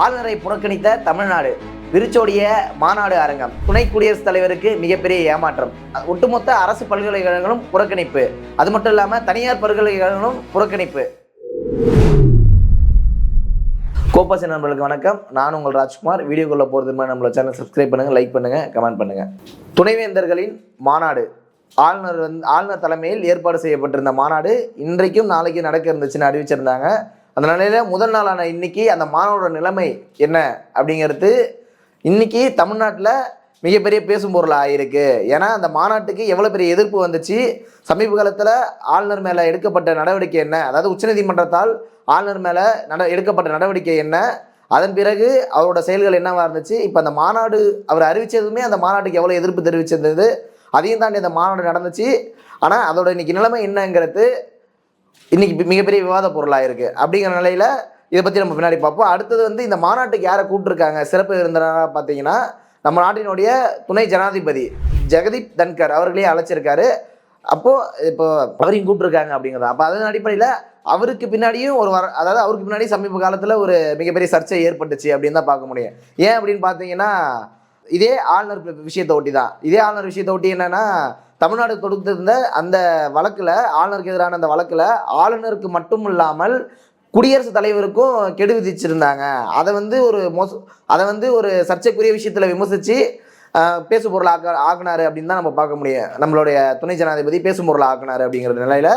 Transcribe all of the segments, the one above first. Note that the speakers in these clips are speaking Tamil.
ஆளுநரை புறக்கணித்த தமிழ்நாடு விரிச்சோடிய மாநாடு அரங்கம் துணை குடியரசுத் தலைவருக்கு மிகப்பெரிய ஏமாற்றம். ஒட்டுமொத்த அரசு பல்கலைக்கழகங்களும் புறக்கணிப்பு. அது மட்டும் இல்லாமல் தனியார் பல்கலைக்கழகங்களும் புறக்கணிப்பு. கோபாசி நண்பர்களுக்கு வணக்கம். நான் உங்கள் ராஜ்குமார். வீடியோக்குள்ள போகிறது மாதிரி நம்மளோட சேனல் சப்ஸ்கிரைப் பண்ணுங்கள் லைக் பண்ணுங்கள் கமெண்ட் பண்ணுங்கள் துணைவேந்தர்களின் மாநாடு. ஆளுநர் வந்து ஆளுநர் தலைமையில் ஏற்பாடு செய்யப்பட்டிருந்த மாநாடு இன்றைக்கும் நாளைக்கும் நடக்க இருந்துச்சுன்னு அறிவிச்சிருந்தாங்க. அந்த நிலையில் முதல் நாளான இன்னைக்கு அந்த மாணவரோட நிலைமை என்ன அப்படிங்கிறது இன்னைக்கு தமிழ்நாட்டில் மிகப்பெரிய பேசும் பொருள் ஆகியிருக்கு ஏன்னா அந்த மாநாட்டுக்கு எவ்வளோ பெரிய எதிர்ப்பு வந்துச்சு? சமீப காலத்தில் ஆளுநர் மேலே எடுக்கப்பட்ட நடவடிக்கை என்ன? அதாவது உச்சநீதிமன்றத்தால் ஆளுநர் மேலே நட எடுக்கப்பட்ட நடவடிக்கை என்ன? அதன் பிறகு அவரோட செயல்கள் என்னவாக இருந்துச்சு? இப்போ அந்த மாநாடு அவர் அறிவித்ததுமே அந்த மாநாட்டுக்கு எவ்வளோ எதிர்ப்பு தெரிவிச்சிருந்தது? அதையும் தாண்டி அந்த மாநாடு நடந்துச்சு. ஆனால் அதோட இன்னைக்கு நிலைமை என்னங்கிறது இன்னைக்கு மிகப்பெரிய விவாத பொருளாக இருக்கு அப்படிங்கிற நிலையில இதை பற்றி நம்ம பின்னாடி பார்ப்போம். அடுத்தது வந்து இந்த மாநாட்டுக்கு யாரை கூப்பிட்டுருக்காங்க? சிறப்பு விருந்தினராக பார்த்தீங்கன்னா நம்ம நாட்டினுடைய துணை ஜனாதிபதி ஜெகதீப் தன்கர் அவர்களையும் அழைச்சிருக்காரு. அப்போ இப்போ அவரையும் கூப்பிட்டுருக்காங்க அப்படிங்கிறது. அப்போ அதன் அடிப்படையில் அவருக்கு பின்னாடியும் ஒரு வர அதாவது அவருக்கு பின்னாடி சமீப காலத்தில் ஒரு மிகப்பெரிய சர்ச்சை ஏற்பட்டுச்சு அப்படின்னு தான் பார்க்க முடியும். ஏன் அப்படின்னு பார்த்தீங்கன்னா இதே ஆளுநர் விஷயத்தை ஒட்டி தான் இதே ஆளுநர் விஷயத்தை ஒட்டி என்னன்னா தமிழ்நாடு கொடுத்திருந்த அந்த வழக்கில் ஆளுநருக்கு எதிரான அந்த வழக்கில் ஆளுநருக்கு மட்டும் இல்லாமல் குடியரசுத் தலைவருக்கும் கெடு விதிச்சிருந்தாங்க. அதை வந்து ஒரு மோச அதை வந்து ஒரு சர்ச்சைக்குரிய விஷயத்தில் விமர்சித்து பேசு பொருள் ஆக்க ஆக்குனாரு அப்படின்னு தான் நம்ம பார்க்க முடியும். நம்மளுடைய துணை ஜனாதிபதி பேசும் பொருள் ஆக்குனாரு அப்படிங்கிற நிலையில்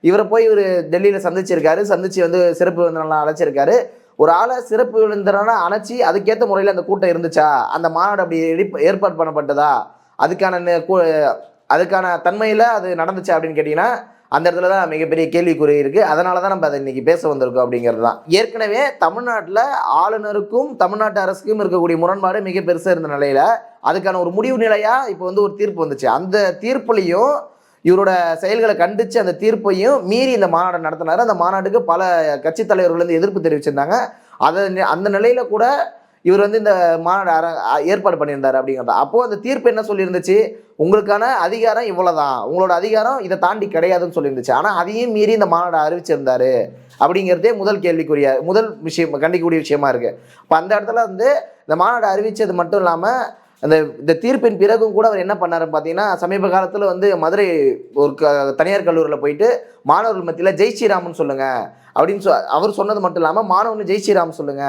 இவரை போய் இவர் டெல்லியில் சந்திச்சிருக்காரு. சந்திச்சு வந்து சிறப்பு விருந்தினர்லாம் அழைச்சிருக்காரு. ஒரு ஆளை சிறப்பு விருந்தினரான அணைச்சி அதுக்கேற்ற முறையில் அந்த கூட்டம் இருந்துச்சா? அந்த மாநாடு அப்படி ஏற்பாடு பண்ணப்பட்டதா? அதுக்கான நெ- அதுக்கான தன்மையில் அது நடந்துச்சு அப்படின்னு கேட்டிங்கன்னா அந்த இடத்துல தான் மிகப்பெரிய கேள்விக்குறி இருக்குது அதனால தான் நம்ம அதை இன்றைக்கி பேச வந்திருக்கோம் அப்படிங்கிறது தான். ஏற்கனவே தமிழ்நாட்டில் ஆளுநருக்கும் தமிழ்நாட்டு அரசுக்கும் இருக்கக்கூடிய முரண்பாடு மிக பெருசாக இருந்த நிலையில் அதுக்கான ஒரு முடிவு நிலையாக இப்போ வந்து ஒரு தீர்ப்பு வந்துச்சு. அந்த தீர்ப்புலையும் இவரோட செயல்களை கண்டித்து அந்த தீர்ப்பையும் மீறி இந்த மாநாடு நடத்தினார். அந்த மாநாட்டுக்கு பல கட்சித் தலைவர்கள் வந்து எதிர்ப்பு தெரிவிச்சிருந்தாங்க. அதை அந்த நிலையில் கூட இவர் வந்து இந்த மாநாடு அர- ஏற்பாடு பண்ணியிருந்தாரு அப்படிங்கிறத அப்போது அந்த தீர்ப்பு என்ன சொல்லியிருந்துச்சு? உங்களுக்கான அதிகாரம் இவ்வளோதான் உங்களோட அதிகாரம் இதை தாண்டி கிடையாதுன்னு சொல்லியிருந்துச்சு. ஆனால் அதையும் மீறி இந்த மாநாடு அறிவிச்சிருந்தாரு அப்படிங்கிறதே முதல் கேள்விக்குரிய முதல் விஷயம் கண்டிக்கக்கூடிய விஷயமா இருக்குது இப்போ அந்த இடத்துல வந்து இந்த மாநாடு அறிவித்தது மட்டும் இல்லாமல் அந்த இந்த தீர்ப்பின் பிறகும் கூட அவர் என்ன பண்ணாருன்னு பார்த்தீங்கன்னா சமீப காலத்தில் வந்து மதுரை ஒரு க தனியார் கல்லூரியில் போயிட்டு மாணவர்கள் மத்தியில் ஜெய் ஸ்ரீராம்னு சொல்லுங்க அப்படின்னு சொ அவர் சொன்னது மட்டும் இல்லாமல் மாணவன் ஜெய் ஸ்ரீராம் சொல்லுங்க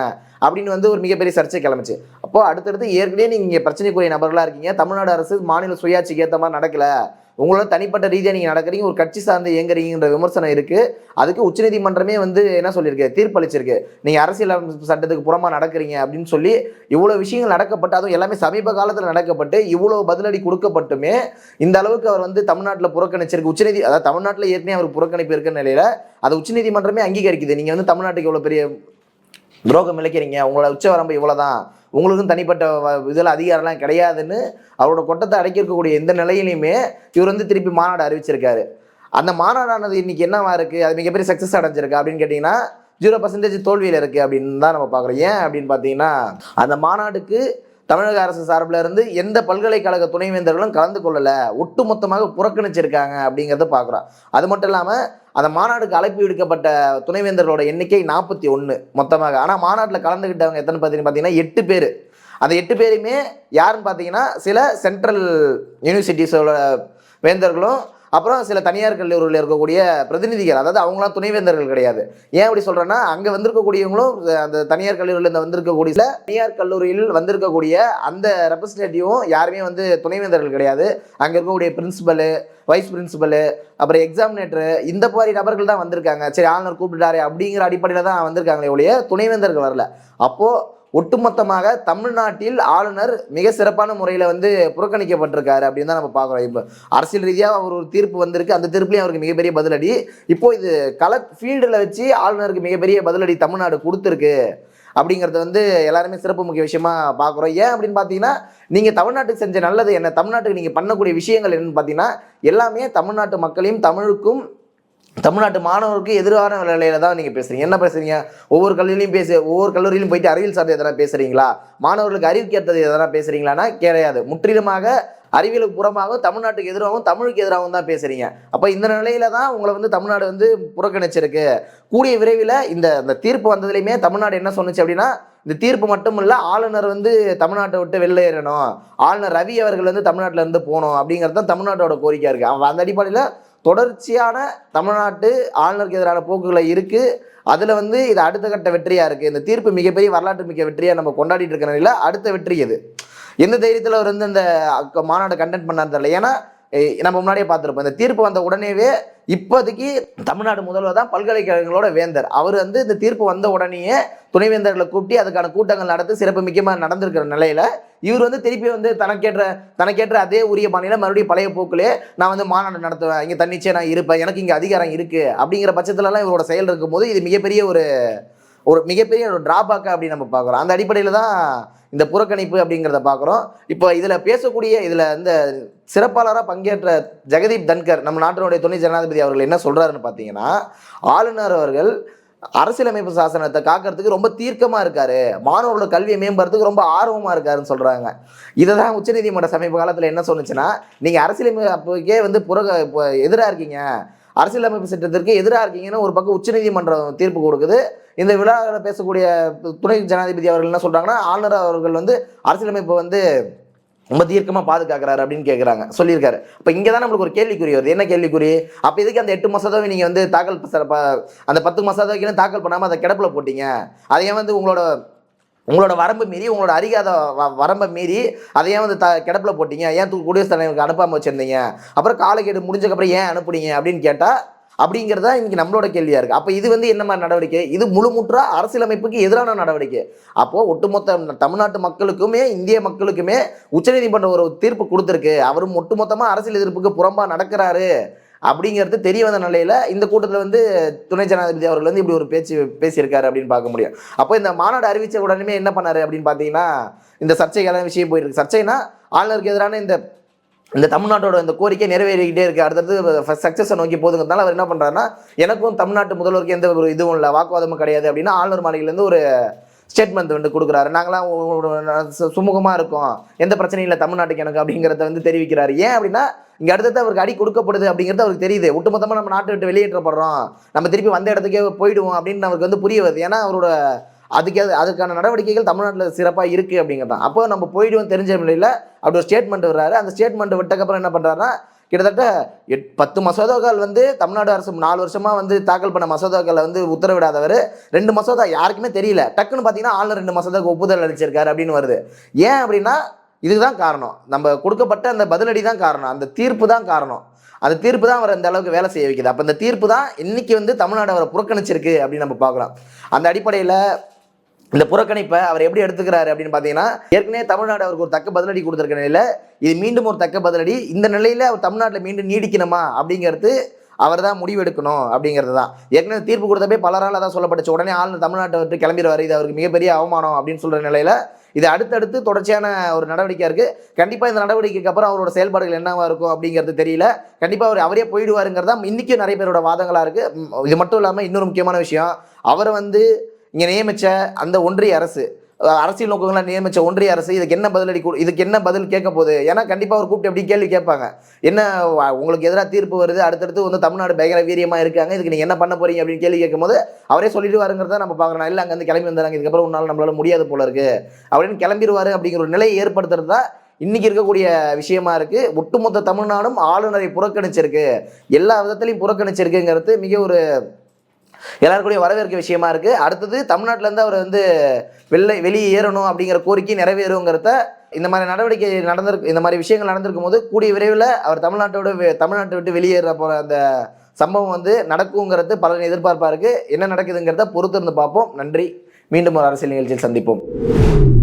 அப்படின்னு வந்து ஒரு மிகப்பெரிய சர்ச்சை கிளம்பிச்சு. அப்போ அடுத்தடுத்து ஏற்கனவே நீங்கள் பிரச்சனைக்குரிய நபர்களாக இருக்கீங்க தமிழ்நாடு அரசு மாநில சுயாட்சிக்கு ஏற்ற மாதிரி நடக்கலை உங்களோட தனிப்பட்ட ரீதியாக நீங்கள் நடக்கிறீங்க ஒரு கட்சி சார்ந்து இயங்குறீங்கன்ற விமர்சனம் இருக்குது அதுக்கு உச்சநீதிமன்றமே வந்து என்ன சொல்லியிருக்கு? தீர்ப்பளிச்சிருக்கு. நீங்கள் அரசியல் சட்டத்துக்கு புறமா நடக்கிறீங்க அப்படின்னு சொல்லி இவ்வளோ விஷயங்கள் நடக்கப்பட்டு அதுவும் எல்லாமே சமீப காலத்தில் நடக்கப்பட்டு இவ்வளோ பதிலடி கொடுக்கப்பட்டுமே இந்த அளவுக்கு அவர் வந்து தமிழ்நாட்டில் புறக்கணிச்சிருக்கு. உச்சநீதி அதாவது தமிழ்நாட்டில் ஏற்கனவே அவர் புறக்கணிப்பு இருக்கிற நிலையில் அதை உச்சநீதிமன்றமே அங்கீகரிக்குது. நீங்கள் வந்து தமிழ்நாட்டுக்கு இவ்வளோ பெரிய துரோகம் இழைக்கிறீங்க. உங்களோட உச்சவரம்பு இவ்வளோதான் உங்களுக்கும் தனிப்பட்ட வ- இதில் அதிகாரம்லாம் கிடையாதுன்னு அவரோட கொட்டத்தை அடக்கி இருக்கக்கூடிய எந்த நிலையிலையுமே இவர் வந்து திருப்பி மாநாடு அறிவிச்சிருக்காரு. அந்த மாநாடானது இன்னைக்கு என்னவா இருக்கு? அது மிகப்பெரிய சக்ஸஸ் அடைஞ்சிருக்கு அப்படின்னு கேட்டிங்கன்னா ஜீரோ பர்சன்டேஜ் தோல்வியில் இருக்கு அப்படின்னு தான் நம்ம பார்க்குறோம். ஏன் அப்படின்னு பார்த்தீங்கன்னா அந்த மாநாடுக்கு தமிழக அரசு சார்பில் இருந்து எந்த பல்கலைக்கழக துணைவேந்தர்களும் கலந்து கொள்ளலை ஒட்டுமொத்தமாக புறக்கணிச்சிருக்காங்க அப்படிங்கிறத பார்க்குறோம். அது மட்டும் இல்லாமல் அந்த மாநாடுக்கு அழைப்பு விடுக்கப்பட்ட துணைவேந்தர்களோட எண்ணிக்கை நாற்பத்தி ஒன்று மொத்தமாக. ஆனால் மாநாட்டில் கலந்துக்கிட்டவங்க எத்தனை பார்த்தீங்கன்னு பார்த்தீங்கன்னா எட்டு பேர். அந்த எட்டு பேருமே யாருன்னு பார்த்தீங்கன்னா சில சென்ட்ரல் யூனிவர்சிட்டிஸோட வேந்தர்களும் அப்புறம் சில தனியார் கல்லூரியில் இருக்கக்கூடிய பிரதிநிதிகள் அதாவது அவங்களாம் துணைவேந்தர்கள் கிடையாது. ஏன் அப்படி சொல்கிறேன்னா அங்கே வந்திருக்கக்கூடியவங்களும் அந்த தனியார் கல்லூரியில் இருந்து வந்திருக்கக்கூடிய சில தனியார் கல்லூரியில் வந்திருக்கக்கூடிய அந்த ரெப்ரஸன்டேட்டிவும் யாருமே வந்து துணைவேந்தர்கள் கிடையாது. அங்கே இருக்கக்கூடிய பிரின்சிபலு வைஸ் பிரின்சிபலு அப்புறம் எக்ஸாமினேட்டரு இந்த மாதிரி நபர்கள் தான் வந்திருக்காங்க. சரி ஆளுநர் கூப்பிட்டுட்டாரு அப்படிங்கிற அடிப்படையில் தான் வந்திருக்காங்களே ஒழிய துணைவேந்தர்கள் வரல. அப்போது ஒட்டுமொத்தமாக தமிழ்நாட்டில் ஆளுநர் மிக சிறப்பான முறையில் வந்து புறக்கணிக்கப்பட்டிருக்காரு அப்படின்னு தான் நம்ம பார்க்குறோம். இப்போ அரசியல் ரீதியாக அவர் ஒரு தீர்ப்பு வந்திருக்கு. அந்த தீர்ப்புலையும் அவருக்கு மிகப்பெரிய பதிலடி. இப்போ இது கல ஃபீல்டில் வச்சு ஆளுநருக்கு மிகப்பெரிய பதிலடி தமிழ்நாடு கொடுத்துருக்கு அப்படிங்கிறது வந்து எல்லாருமே சிறப்பு முக்கிய விஷயமா பார்க்குறோம். ஏன் அப்படின்னு பார்த்தீங்கன்னா நீங்கள் தமிழ்நாட்டுக்கு செஞ்ச நல்லது என்ன? தமிழ்நாட்டுக்கு நீங்கள் பண்ணக்கூடிய விஷயங்கள் என்னன்னு பார்த்தீங்கன்னா எல்லாமே தமிழ்நாட்டு மக்களையும் தமிழுக்கும் தமிழ்நாட்டு மாணவருக்கு எதிரான நிலையில தான் நீங்கள் பேசுறீங்க. என்ன பேசுறீங்க? ஒவ்வொரு கல்லூரியிலையும் பேச ஒவ்வொரு கல்லூரியிலும் போயிட்டு அறிவியல் சார்ந்து எதனா பேசுறீங்களா? மாணவர்களுக்கு அறிவுக்கு ஏற்றது எதனா பேசுறீங்களான்னா கிடையாது. முற்றிலுமாக அறிவியலுக்கு புறமாகவும் தமிழ்நாட்டுக்கு எதிராகவும் தமிழுக்கு எதிராகவும் தான் பேசுறீங்க. அப்போ இந்த நிலையில தான் உங்களை வந்து தமிழ்நாடு வந்து புறக்கணிச்சிருக்கு. கூடிய விரைவில் இந்த இந்த தீர்ப்பு வந்ததுலையுமே தமிழ்நாடு என்ன சொன்னுச்சு அப்படின்னா இந்த தீர்ப்பு மட்டும் இல்லை ஆளுநர் வந்து தமிழ்நாட்டை விட்டு வெளியேறணும். ஆளுநர் ரவி அவர்கள் வந்து தமிழ்நாட்டில் இருந்து போகணும் அப்படிங்கிறது தான் தமிழ்நாட்டோட கோரிக்கை இருக்குது அவன் அந்த அடிப்படையில் தொடர்ச்சியான தமிழ்நாட்டு ஆளுநருக்கு எதிரான போக்குகளை இருக்குது அதில் வந்து இது அடுத்த கட்ட வெற்றியாக இருக்குது இந்த தீர்ப்பு மிகப்பெரிய வரலாற்று மிக்க வெற்றியாக நம்ம கொண்டாடிட்டு இருக்கிற நிலையில் அடுத்த வெற்றி இது எந்த தைரியத்தில் அவர் வந்து இந்த அக்க- மாநாடு கண்டென்ட் பண்ணாரு தெரியல. ஏன்னா நம்ம முன்னாடியே பார்த்துருப்போம். இந்த தீர்ப்பு வந்த உடனேவே இப்போதைக்கு தமிழ்நாடு முதல்வர் தான் பல்கலைக்கழகங்களோட வேந்தர். அவர் வந்து இந்த தீர்ப்பு வந்த உடனேயே துணைவேந்தர்களை கூட்டி அதுக்கான கூட்டங்கள் நடத்தி சிறப்பு மிக்கமாக நடந்திருக்கிற நிலையில இவர் வந்து திருப்பி வந்து தனக்கேற்ற தனக்கேற்ற அதே உரிய பாணியில் மறுபடியும் பழைய போக்கிலே நான் வந்து மாநாடு நடத்துவேன். இங்கே தன்னிச்சையாக நான் இருப்பேன். எனக்கு இங்கே அதிகாரம் இருக்குது அப்படிங்கிற பட்சத்துலலாம் இவரோட செயல் இருக்கும்போது இது மிகப்பெரிய ஒரு ஒரு மிகப்பெரிய ஒரு டிராபேக் அப்படின்னு நம்ம பார்க்குறோம். அந்த அடிப்படையில் தான் இந்த புறக்கணிப்பு அப்படிங்கிறத பார்க்குறோம். இப்போ இதில் பேசக்கூடிய இதில் இந்த சிறப்பாளராக பங்கேற்ற ஜெகதீப் தன்கர் நம்ம நாட்டினுடைய துணை ஜனாதிபதி அவர்கள் என்ன சொல்கிறாருன்னு பார்த்தீங்கன்னா ஆளுநர் அவர்கள் அரசியலமைப்பு சாசனத்தை காக்கிறதுக்கு ரொம்ப தீர்க்கமாக இருக்காரு. மாணவர்களோட கல்வியை மேம்படுறதுக்கு ரொம்ப ஆர்வமாக இருக்காருன்னு சொல்கிறாங்க இதை தான் உச்சநீதிமன்ற சமீப காலத்தில் என்ன சொன்னுச்சுன்னா நீங்கள் அரசியலமைப்புக்கே வந்து புற எதிராக இருக்கீங்க. அரசியலமைப்பு சட்டத்திற்கு எதிராக இருக்கீங்கன்னு ஒரு பக்கம் உச்சநீதிமன்றம் தீர்ப்பு கொடுக்குது. இந்த விழாவில் பேசக்கூடிய துணை ஜனாதிபதி அவர்கள் என்ன சொல்கிறாங்கன்னா ஆளுநர் அவர்கள் வந்து அரசியலமைப்பை வந்து ரொம்ப தீர்க்கமாக பாதுகாக்கிறாரு அப்படின்னு கேட்குறாங்க சொல்லியிருக்காரு. இப்போ இங்கே தான் நம்மளுக்கு ஒரு கேள்விக்குறி வருது. என்ன கேள்விக்குறி? அப்போ இதுக்கு அந்த எட்டு மசோதாவை நீங்கள் வந்து தாக்கல் அந்த பத்து மசோதாவைக்கு தாக்கல் பண்ணாமல் அதை கிடப்பில் போட்டீங்க? அதை ஏன் வந்து உங்களோட உங்களோட வரம்பு மீறி உங்களோட அறியாத வ- வரம்பை மீறி அதை ஏன் வந்து த கிடப்பில் போட்டீங்க? ஏன் தூ குடியரசுத் தலைவருக்கு அனுப்பாமல் வச்சிருந்தீங்க? அப்புறம் காலக்கெடு முடிஞ்சக்கப்புறம் ஏன் அனுப்புனீங்க? அப்படின்னு கேட்டால் அப்படிங்கிறது தான் இன்னைக்கு நம்மளோட கேள்வியாக இருக்குது அப்போ இது வந்து என்ன மாதிரி நடவடிக்கை? இது முழுமுற்றாக அரசியலமைப்புக்கு எதிரான நடவடிக்கை. அப்போது ஒட்டுமொத்த தமிழ்நாட்டு மக்களுக்குமே இந்திய மக்களுக்குமே உச்சநீதிமன்றம் ஒரு தீர்ப்பு கொடுத்துருக்கு. அவரும் ஒட்டுமொத்தமாக அரசியல் எதிர்ப்புக்கு புறம்பாக நடக்கிறாரு. அப்படிங்கிறது தெரிய வந்த நிலையில இந்த கூட்டத்தில் வந்து துணை ஜனாதிபதி அவர்கள் வந்து இப்படி ஒரு பேச்சு பேசியிருக்காரு அப்படின்னு பார்க்க முடியும். அப்போ இந்த மாநாடு அறிவிச்ச உடனே என்ன பண்ணாரு அப்படின்னு பார்த்தீங்கன்னா இந்த சர்ச்சைக்கான விஷயம் போயிருக்கு சர்ச்சைனா ஆளுநருக்கு எதிரான இந்த இந்த தமிழ்நாட்டோட இந்த கோரிக்கை நிறைவேறிக்கிட்டே இருக்கு. அடுத்தது சக்சஸை நோக்கி போதுங்கிறதுனால அவர் என்ன பண்றாருன்னா எனக்கும் தமிழ்நாட்டு முதல்வருக்கு எந்த ஒரு இதுவும் இல்லை வாக்குவாதமும் கிடையாது அப்படின்னா ஆளுநர் மாளிகையிலேருந்து ஒரு ஸ்டேட்மெண்ட் வந்து கொடுக்குறாரு. நாங்களாம் சுமூகமாக இருக்கோம். எந்த பிரச்சனையும் இல்லை தமிழ்நாட்டுக்கு எனக்கு அப்படிங்கிறத வந்து தெரிவிக்கிறாரு. ஏன் அப்படின்னா இங்கே அடுத்தது அவருக்கு அடி கொடுக்கப்படுது அப்படிங்கிறது அவருக்கு தெரியுது. ஒட்டுமொத்தமாக நம்ம நாட்டை விட்டு வெளியேற்றப்படுறோம். நம்ம திருப்பி வந்த இடத்துக்கே போயிடுவோம் அப்படின்னு நமக்கு வந்து புரிய வருது. ஏன்னா அவரோட அதுக்கு அது- அதுக்கான நடவடிக்கைகள் தமிழ்நாட்டில் சிறப்பாக இருக்குது அப்படிங்கிறது தான் அப்போ நம்ம போயிடுவோம் தெரிஞ்ச நிலையில் அப்படி ஒரு ஸ்டேட்மெண்ட் வர்றாரு அந்த ஸ்டேட்மெண்ட் விட்டக்கப்புறம் என்ன பண்ணுறாருன்னா கிட்டத்தட்ட எட் பத்து மசோதாக்கள் வந்து தமிழ்நாடு அரசு நாலு வருஷமாக வந்து தாக்கல் பண்ண மசோதாக்களை வந்து உத்தரவிடாதவர். ரெண்டு மசோதா யாருக்குமே தெரியல. டக்குன்னு பார்த்தீங்கன்னா ஆளுநர் ரெண்டு மசோதாக்கு ஒப்புதல் அளிச்சிருக்காரு அப்படின்னு வருது. ஏன் அப்படின்னா இதுதான் காரணம். நம்ம கொடுக்கப்பட்ட அந்த பதிலடி தான் காரணம். அந்த தீர்ப்பு தான் காரணம். அந்த தீர்ப்பு தான் அவர் அந்த அளவுக்கு வேலை செய்ய வைக்குது. அப்போ இந்த தீர்ப்பு தான் இன்னைக்கு வந்து தமிழ்நாடு அவரை புறக்கணிச்சிருக்கு அப்படின்னு நம்ம பார்க்கலாம் அந்த அடிப்படையில் இந்த புறக்கணிப்பை அவர் எப்படி எடுத்துக்கிறாரு அப்படின்னு பார்த்தீங்கன்னா ஏற்கனவே தமிழ்நாடு அவருக்கு ஒரு தக்க பதிலடி கொடுத்துருக்க நிலையில் இது மீண்டும் ஒரு தக்க பதிலடி. இந்த நிலையில் அவர் தமிழ்நாட்டில் மீண்டும் நீடிக்கணுமா அப்படிங்கிறது அவர் தான் முடிவெடுக்கணும் அப்படிங்கிறது தான். ஏற்கனவே தீர்ப்பு கொடுத்தப்பே பலரால் அதான் சொல்லப்பட்டுச்சு. உடனே ஆளுநர் தமிழ்நாட்டை விட்டு கிளம்பிடுவார். இது அவருக்கு மிகப்பெரிய அவமானம் அப்படின்னு சொல்கிற நிலையில் இது அடுத்தடுத்து தொடர்ச்சியான ஒரு நடவடிக்கையாக இருக்குது கண்டிப்பாக இந்த நடவடிக்கைக்கு அப்புறம் அவரோட செயல்பாடுகள் என்னவாக இருக்கும் அப்படிங்கிறது தெரியல. கண்டிப்பாக அவர் அவரே போயிடுவாருங்கிறதா இன்றைக்கும் நிறைய பேரோட வாதங்களாக இருக்குது இது மட்டும் இல்லாமல் இன்னொரு முக்கியமான விஷயம். அவரை வந்து இங்கே நியமித்த அந்த ஒன்றிய அரசு அரசியல் நோக்கங்களை நியமித்த ஒன்றிய அரசு இதுக்கு என்ன பதிலடி கொடு- இதுக்கு என்ன பதில் கேட்க போகுது? ஏன்னா கண்டிப்பாக அவர் கூப்பிட்டு எப்படி கேள்வி கேட்பாங்க. என்ன உங்களுக்கு எதிராக தீர்ப்பு வருது அடுத்தடுத்து வந்து தமிழ்நாடு பயங்கர வீரியமாக இருக்காங்க இதுக்கு நீங்கள் என்ன பண்ண போறீங்க அப்படின்னு கேள்வி கேட்கும்போது அவரே சொல்லிடுவாருங்கிறத நம்ம பார்க்குறோம். இல்லை அங்கே வந்து கிளம்பி வந்தாங்க இதுக்கப்புறம் உன்னால நம்மளால முடியாது போல இருக்கு. அப்படின்னு கிளம்பிடுவாரு அப்படிங்கிற ஒரு நிலையை ஏற்படுத்துறது தான் இன்னைக்கு இருக்கக்கூடிய விஷயமா இருக்கு. ஒட்டுமொத்த தமிழ்நாடும் ஆளுநரை புறக்கணிச்சிருக்கு. எல்லா விதத்திலையும் புறக்கணிச்சிருக்குங்கிறது மிக ஒரு எல்லாருக்கூடிய வரவேற்க விஷயமா இருக்கு. அடுத்தது தமிழ்நாட்டிலேருந்து அவர் வந்து வெளில வெளியே ஏறணும் அப்படிங்கிற கோரிக்கை நிறைவேறுங்கிறத இந்த மாதிரி நடவடிக்கை நடந்திருக்கு இந்த மாதிரி விஷயங்கள் நடந்திருக்கும் போது கூடிய விரைவில் அவர் தமிழ்நாட்டோட தமிழ்நாட்டை விட்டு வெளியேற போகிற அந்த சம்பவம் வந்து நடக்குங்கிறது பலரின் எதிர்பார்ப்பாக இருக்குது என்ன நடக்குதுங்கிறத பொறுத்திருந்து பார்ப்போம். நன்றி. மீண்டும் ஒரு அரசியல் நிகழ்ச்சியில் சந்திப்போம்.